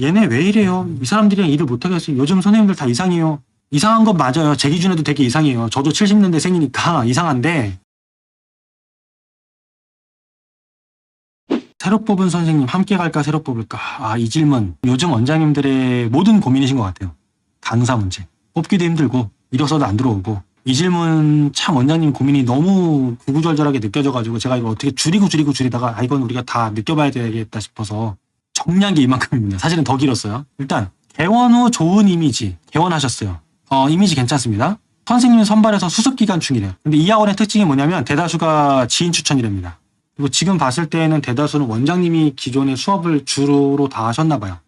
얘네 왜 이래요? 이 사람들이랑 일을 못하겠어요. 요즘 선생님들 다 이상해요. 이상한 건 맞아요. 제 기준에도 되게 이상해요. 저도 70년대 생이니까 이상한데 새로 뽑은 선생님 함께 갈까 새로 뽑을까? 아 이 질문 요즘 원장님들의 모든 고민이신 것 같아요. 강사 문제 뽑기도 힘들고 이뤄서도 안 들어오고 이 질문 참 원장님 고민이 너무 구구절절하게 느껴져가지고 제가 이거 어떻게 줄이고 줄이고 줄이다가 아 이건 우리가 다 느껴봐야 되겠다 싶어서 게 이만큼입니다. 사실은 더 길었어요. 일단 개원 후 좋은 이미지 개원하셨어요. 어 이미지 괜찮습니다. 선생님 선발에서 수습 기간 중이래요. 근데 이 학원의 특징이 뭐냐면 대다수가 지인 추천이랍니다. 그리고 지금 봤을 때에는 대다수는 원장님이 기존에 수업을 주로 다 하셨나 봐요.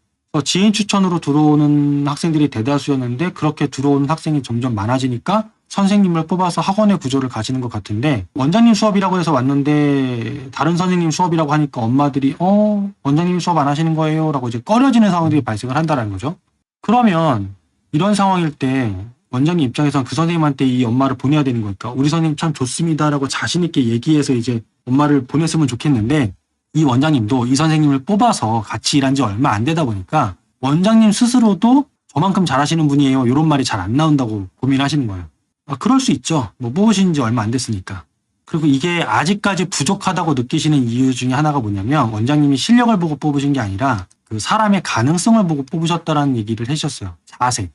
지인 추천으로 들어오는 학생들이 대다수였는데 그렇게 들어오는 학생이 점점 많아지니까 선생님을 뽑아서 학원의 구조를 가지는 것 같은데 원장님 수업이라고 해서 왔는데 다른 선생님 수업이라고 하니까 엄마들이 어 원장님 수업 안 하시는 거예요 라고 이제 꺼려지는 상황들이 발생을 한다는 거죠. 그러면 이런 상황일 때 원장님 입장에선 그 선생님한테 이 엄마를 보내야 되는 거니까 우리 선생님 참 좋습니다라고 자신 있게 얘기해서 이제 엄마를 보냈으면 좋겠는데 이 원장님도 이 선생님을 뽑아서 같이 일한 지 얼마 안 되다 보니까 원장님 스스로도 저만큼 잘하시는 분이에요. 이런 말이 잘 안 나온다고 고민하시는 거예요. 아, 그럴 수 있죠. 뭐 뽑으신 지 얼마 안 됐으니까. 그리고 이게 아직까지 부족하다고 느끼시는 이유 중에 하나가 뭐냐면 원장님이 실력을 보고 뽑으신 게 아니라 그 사람의 가능성을 보고 뽑으셨다라는 얘기를 해주셨어요. 자세.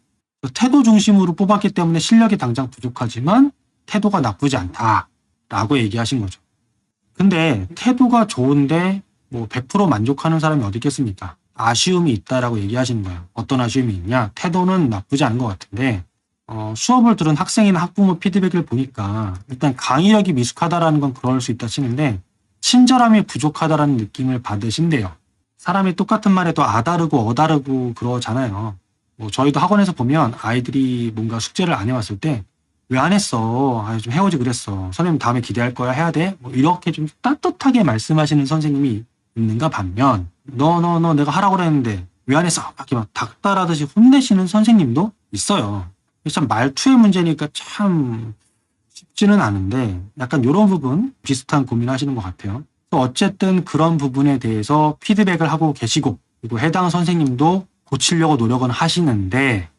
태도 중심으로 뽑았기 때문에 실력이 당장 부족하지만 태도가 나쁘지 않다라고 얘기하신 거죠. 근데 태도가 좋은데 뭐 100% 만족하는 사람이 어디 있겠습니까? 아쉬움이 있다라고 얘기하시는 거예요. 어떤 아쉬움이 있냐? 태도는 나쁘지 않은 것 같은데 어, 수업을 들은 학생이나 학부모 피드백을 보니까 일단 강의력이 미숙하다라는 건 그럴 수 있다 치는데 친절함이 부족하다라는 느낌을 받으신대요. 사람이 똑같은 말에도 아다르고 어다르고 그러잖아요. 뭐 저희도 학원에서 보면 아이들이 뭔가 숙제를 안 해왔을 때 왜 안 했어? 아, 좀 해오지 그랬어. 선생님 다음에 기대할 거야 해야 돼? 뭐 이렇게 좀 따뜻하게 말씀하시는 선생님이 있는가 반면 너 너 너 내가 하라고 그랬는데 왜 안 했어? 막 이렇게 막 닥달하듯이 혼내시는 선생님도 있어요. 참 말투의 문제니까 참 쉽지는 않은데 약간 이런 부분 비슷한 고민하시는 것 같아요. 또 어쨌든 그런 부분에 대해서 피드백을 하고 계시고 그리고 해당 선생님도 고치려고 노력은 하시는데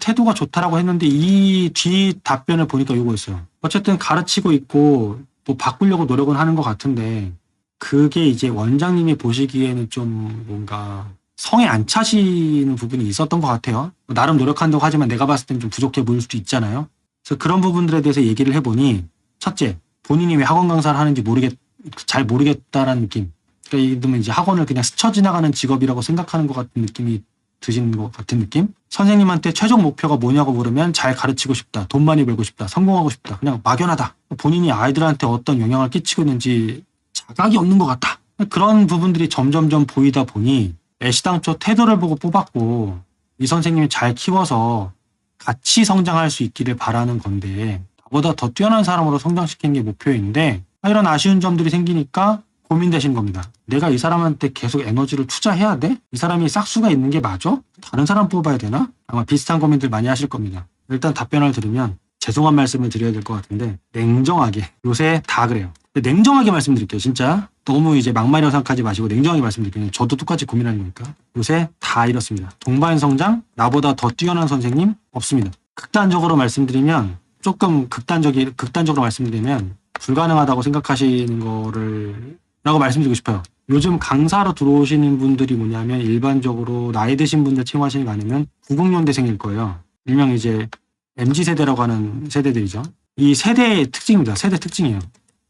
태도가 좋다라고 했는데 이 뒤 답변을 보니까 이거였어요. 어쨌든 가르치고 있고 뭐 바꾸려고 노력은 하는 것 같은데 그게 이제 원장님이 보시기에는 좀 뭔가 성에 안 차시는 부분이 있었던 것 같아요. 뭐 나름 노력한다고 하지만 내가 봤을 땐좀 부족해 보일 수도 있잖아요. 그래서 그런 부분들에 대해서 얘기를 해보니 첫째 본인이 왜 학원 강사를 하는지 모르겠 잘 모르겠다라는 느낌. 그러니까 예를 들면 이제 학원을 그냥 스쳐 지나가는 직업이라고 생각하는 것 같은 느낌이 드시는 것 같은 느낌? 선생님한테 최종 목표가 뭐냐고 물으면 잘 가르치고 싶다, 돈 많이 벌고 싶다, 성공하고 싶다, 그냥 막연하다. 본인이 아이들한테 어떤 영향을 끼치고 있는지 자각이 없는 것 같다. 그런 부분들이 점점점 보이다 보니 애시당초 태도를 보고 뽑았고 이 선생님이 잘 키워서 같이 성장할 수 있기를 바라는 건데 나보다 더 뛰어난 사람으로 성장시키는 게 목표인데 이런 아쉬운 점들이 생기니까 고민되신 겁니다. 내가 이 사람한테 계속 에너지를 투자해야 돼? 이 사람이 싹수가 있는 게 맞아? 다른 사람 뽑아야 되나? 아마 비슷한 고민들 많이 하실 겁니다. 일단 답변을 들으면 죄송한 말씀을 드려야 될 것 같은데 냉정하게 요새 다 그래요. 냉정하게 말씀드릴게요. 진짜 너무 이제 막말이라고 생각하지 마시고 냉정하게 말씀드릴게요. 저도 똑같이 고민하는 거니까 요새 다 이렇습니다. 동반 성장 나보다 더 뛰어난 선생님 없습니다. 극단적으로 말씀드리면 조금 극단적이 극단적으로 말씀드리면 불가능하다고 생각하시는 거를 라고 말씀드리고 싶어요. 요즘 강사로 들어오시는 분들이 뭐냐면 일반적으로 나이 드신 분들 채용하시는 거 아니면 90년대생일 거예요. 일명 이제 MZ 세대라고 하는 세대들이죠. 이 세대의 특징입니다. 세대 특징이에요.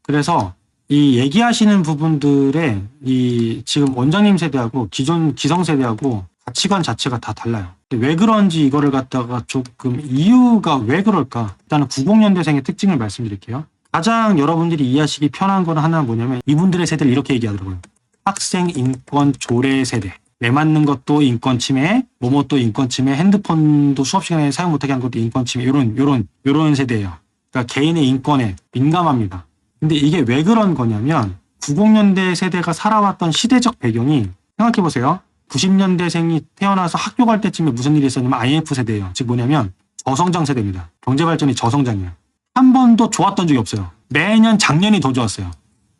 그래서 이 얘기하시는 부분들의 이 지금 원장님 세대하고 기존 기성 세대하고 가치관 자체가 다 달라요. 왜 그런지 이거를 갖다가 조금 이유가 왜 그럴까? 일단은 90년대생의 특징을 말씀드릴게요. 가장 여러분들이 이해하시기 편한 거는 하나는 뭐냐면 이분들의 세대를 이렇게 얘기하더라고요. 학생 인권 조례 세대. 매 맞는 것도 인권 침해, 뭐뭐또 인권 침해, 핸드폰도 수업 시간에 사용 못하게 하는 것도 인권 침해, 요런, 요런, 요런 세대예요. 그러니까 개인의 인권에 민감합니다. 근데 이게 왜 그런 거냐면 90년대 세대가 살아왔던 시대적 배경이 생각해 보세요. 90년대생이 태어나서 학교 갈 때쯤에 무슨 일이 있었냐면 IMF 세대예요. 즉 뭐냐면 저성장 세대입니다. 경제 발전이 저성장이에요. 한 번도 좋았던 적이 없어요. 매년 작년이 더 좋았어요.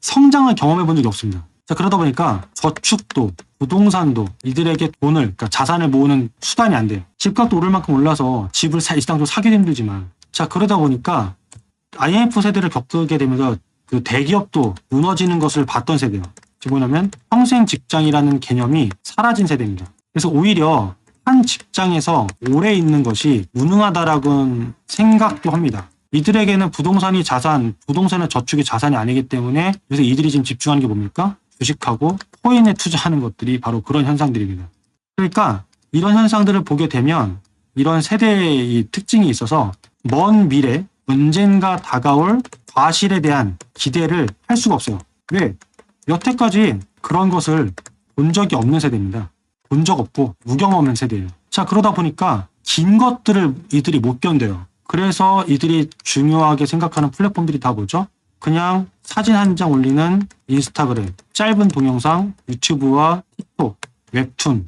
성장을 경험해 본 적이 없습니다. 자, 그러다 보니까 저축도, 부동산도 이들에게 돈을, 그러니까 자산을 모으는 수단이 안 돼요. 집값도 오를 만큼 올라서 집을 사, 일상적으로 사기도 힘들지만. 자, 그러다 보니까 IMF 세대를 겪게 되면서 그 대기업도 무너지는 것을 봤던 세대예요. 즉 뭐냐면 평생 직장이라는 개념이 사라진 세대입니다. 그래서 오히려 한 직장에서 오래 있는 것이 무능하다라고는 생각도 합니다. 이들에게는 부동산이 자산, 부동산은 저축이 자산이 아니기 때문에 그래서 이들이 지금 집중하는 게 뭡니까? 주식하고 코인에 투자하는 것들이 바로 그런 현상들입니다. 그러니까 이런 현상들을 보게 되면 이런 세대의 이 특징이 있어서 먼 미래 언젠가 다가올 과실에 대한 기대를 할 수가 없어요. 왜? 여태까지 그런 것을 본 적이 없는 세대입니다. 본 적 없고 무경 없는 세대예요. 자 그러다 보니까 긴 것들을 이들이 못 견뎌요. 그래서 이들이 중요하게 생각하는 플랫폼들이 다 뭐죠? 그냥 사진 한 장 올리는 인스타그램, 짧은 동영상, 유튜브와 틱톡, 웹툰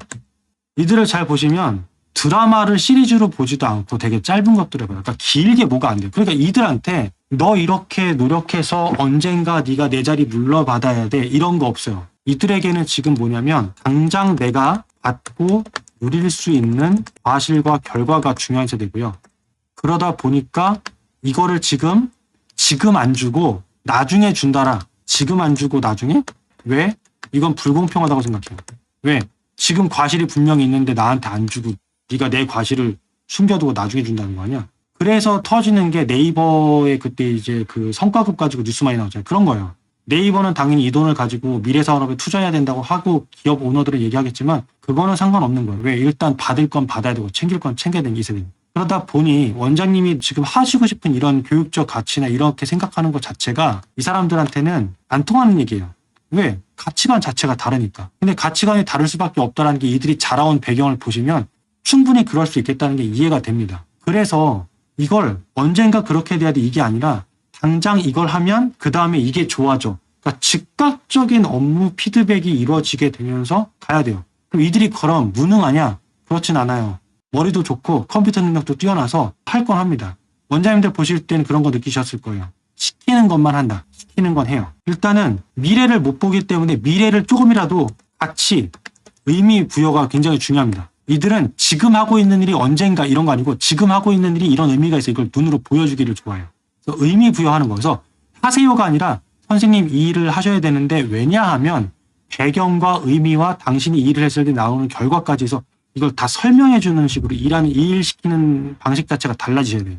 이들을 잘 보시면 드라마를 시리즈로 보지도 않고 되게 짧은 것들을 봐요. 그러니까 길게 뭐가 안 돼요. 그러니까 이들한테 너 이렇게 노력해서 언젠가 네가 내 자리 물러받아야 돼 이런 거 없어요. 이들에게는 지금 뭐냐면 당장 내가 받고 누릴 수 있는 과실과 결과가 중요한 세대고요. 그러다 보니까 이거를 지금 지금 안 주고 나중에 준다라. 지금 안 주고 나중에? 왜? 이건 불공평하다고 생각해요. 왜? 지금 과실이 분명히 있는데 나한테 안 주고 네가 내 과실을 숨겨두고 나중에 준다는 거 아니야? 그래서 터지는 게 네이버의 그때 이제 그 성과급 가지고 뉴스 많이 나오잖아요. 그런 거예요. 네이버는 당연히 이 돈을 가지고 미래 산업에 투자해야 된다고 하고 기업 오너들은 얘기하겠지만 그거는 상관없는 거예요. 왜? 일단 받을 건 받아야 되고 챙길 건 챙겨야 되는 이 세대입니다. 그러다 보니 원장님이 지금 하시고 싶은 이런 교육적 가치나 이렇게 생각하는 것 자체가 이 사람들한테는 안 통하는 얘기예요. 왜? 가치관 자체가 다르니까. 근데 가치관이 다를 수밖에 없다는 게 이들이 자라온 배경을 보시면 충분히 그럴 수 있겠다는 게 이해가 됩니다. 그래서 이걸 언젠가 그렇게 돼야 돼 이게 아니라 당장 이걸 하면 그 다음에 이게 좋아져. 그러니까 즉각적인 업무 피드백이 이루어지게 되면서 가야 돼요. 그럼 이들이 그럼 무능하냐? 그렇진 않아요. 머리도 좋고 컴퓨터 능력도 뛰어나서 할건 합니다. 원장님들 보실 때는 그런 거 느끼셨을 거예요. 시키는 것만 한다. 시키는 건 해요. 일단은 미래를 못 보기 때문에 미래를 조금이라도 같이 의미 부여가 굉장히 중요합니다. 이들은 지금 하고 있는 일이 언젠가 이런 거 아니고 지금 하고 있는 일이 이런 의미가 있어 이걸 눈으로 보여주기를 좋아해요. 의미 부여하는 거여서 하세요가 아니라 선생님 이 일을 하셔야 되는데 왜냐하면 배경과 의미와 당신이 이 일을 했을 때 나오는 결과까지 해서 이걸 다 설명해 주는 식으로 일하는 일 시키는 방식 자체가 달라지셔야 돼요.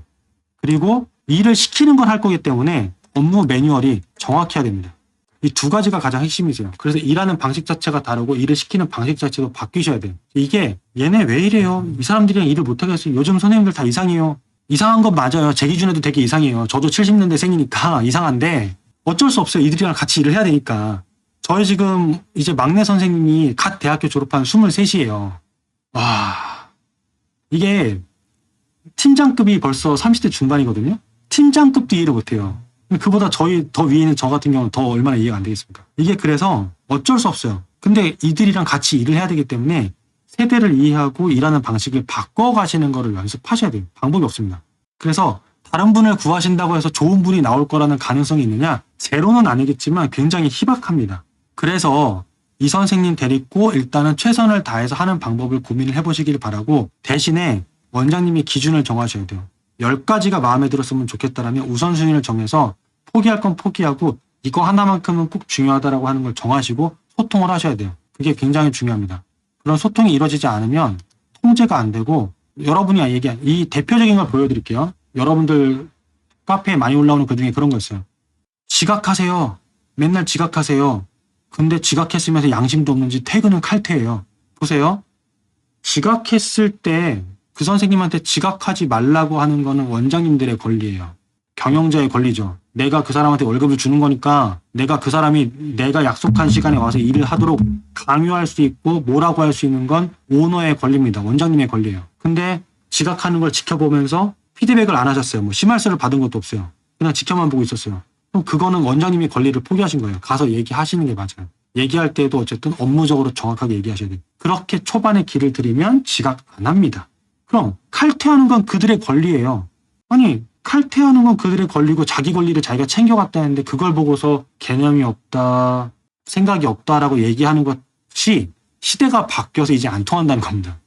그리고 일을 시키는 걸 할 거기 때문에 업무 매뉴얼이 정확해야 됩니다. 이 두 가지가 가장 핵심이세요. 그래서 일하는 방식 자체가 다르고 일을 시키는 방식 자체도 바뀌셔야 돼요. 이게 얘네 왜 이래요? 이 사람들이랑 일을 못하겠어요. 요즘 선생님들 다 이상해요. 이상한 건 맞아요. 제 기준에도 되게 이상해요. 저도 70년대 생이니까 이상한데 어쩔 수 없어요. 이들이랑 같이 일을 해야 되니까. 저희 지금 이제 막내 선생님이 갓 대학교 졸업한 23이에요. 와, 이게 팀장급이 벌써 30대 중반이거든요. 팀장급도 이해를 못해요. 그보다 저희 더 위에 있는 저 같은 경우는 더 얼마나 이해가 안 되겠습니까? 이게 그래서 어쩔 수 없어요. 근데 이들이랑 같이 일을 해야 되기 때문에 세대를 이해하고 일하는 방식을 바꿔가시는 거를 연습하셔야 돼요. 방법이 없습니다. 그래서 다른 분을 구하신다고 해서 좋은 분이 나올 거라는 가능성이 있느냐? 제로는 아니겠지만 굉장히 희박합니다. 그래서 이 선생님 데리고 일단은 최선을 다해서 하는 방법을 고민을 해보시길 바라고 대신에 원장님이 기준을 정하셔야 돼요. 10가지가 마음에 들었으면 좋겠다라면 우선순위를 정해서 포기할 건 포기하고 이거 하나만큼은 꼭 중요하다라고 하는 걸 정하시고 소통을 하셔야 돼요. 그게 굉장히 중요합니다. 그런 소통이 이루어지지 않으면 통제가 안 되고 여러분이 얘기한 이 대표적인 걸 보여드릴게요. 여러분들 카페에 많이 올라오는 그 중에 그런 거 있어요. 지각하세요. 맨날 지각하세요. 근데 지각했으면서 양심도 없는지 퇴근은 칼퇴예요. 보세요. 지각했을 때 그 선생님한테 지각하지 말라고 하는 거는 원장님들의 권리예요. 경영자의 권리죠. 내가 그 사람한테 월급을 주는 거니까 내가 그 사람이 내가 약속한 시간에 와서 일을 하도록 강요할 수 있고 뭐라고 할 수 있는 건 오너의 권리입니다. 원장님의 권리예요. 근데 지각하는 걸 지켜보면서 피드백을 안 하셨어요. 뭐 심할서를 받은 것도 없어요. 그냥 지켜만 보고 있었어요. 그럼 그거는 원장님이 권리를 포기하신 거예요. 가서 얘기하시는 게 맞아요. 얘기할 때도 어쨌든 업무적으로 정확하게 얘기하셔야 돼요. 그렇게 초반에 길을 들이면 지각 안 합니다. 그럼 칼퇴하는 건 그들의 권리예요. 아니 칼퇴하는 건 그들의 권리고 자기 권리를 자기가 챙겨갔다는데 그걸 보고서 개념이 없다. 생각이 없다라고 얘기하는 것이 시대가 바뀌어서 이제 안 통한다는 겁니다.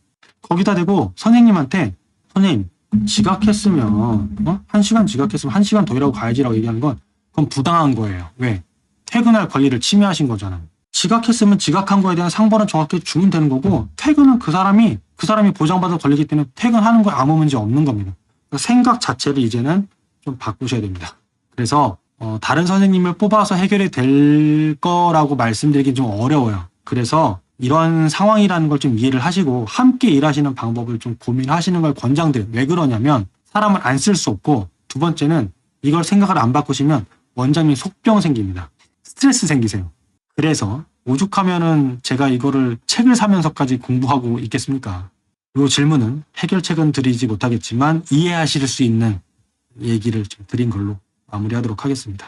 거기다 대고 선생님한테 선생님 지각했으면 어? 한 시간 지각했으면 한 시간 더 일하고 가야지라고 얘기하는 건 그건 부당한 거예요. 왜? 퇴근할 권리를 침해하신 거잖아요. 지각했으면 지각한 거에 대한 상벌은 정확히 주면 되는 거고 퇴근은 그 사람이 그 사람이 보장받을 권리이기 때문에 퇴근하는 거에 아무 문제 없는 겁니다. 그러니까 생각 자체를 이제는 좀 바꾸셔야 됩니다. 그래서 어, 다른 선생님을 뽑아서 해결이 될 거라고 말씀드리긴 좀 어려워요. 그래서 이런 상황이라는 걸 좀 이해를 하시고 함께 일하시는 방법을 좀 고민하시는 걸 권장드려요. 왜 그러냐면 사람을 안 쓸 수 없고 두 번째는 이걸 생각을 안 바꾸시면 원장님 속병 생깁니다. 스트레스 생기세요. 그래서 오죽하면은 제가 이거를 책을 사면서까지 공부하고 있겠습니까? 이 질문은 해결책은 드리지 못하겠지만 이해하실 수 있는 얘기를 좀 드린 걸로 마무리하도록 하겠습니다.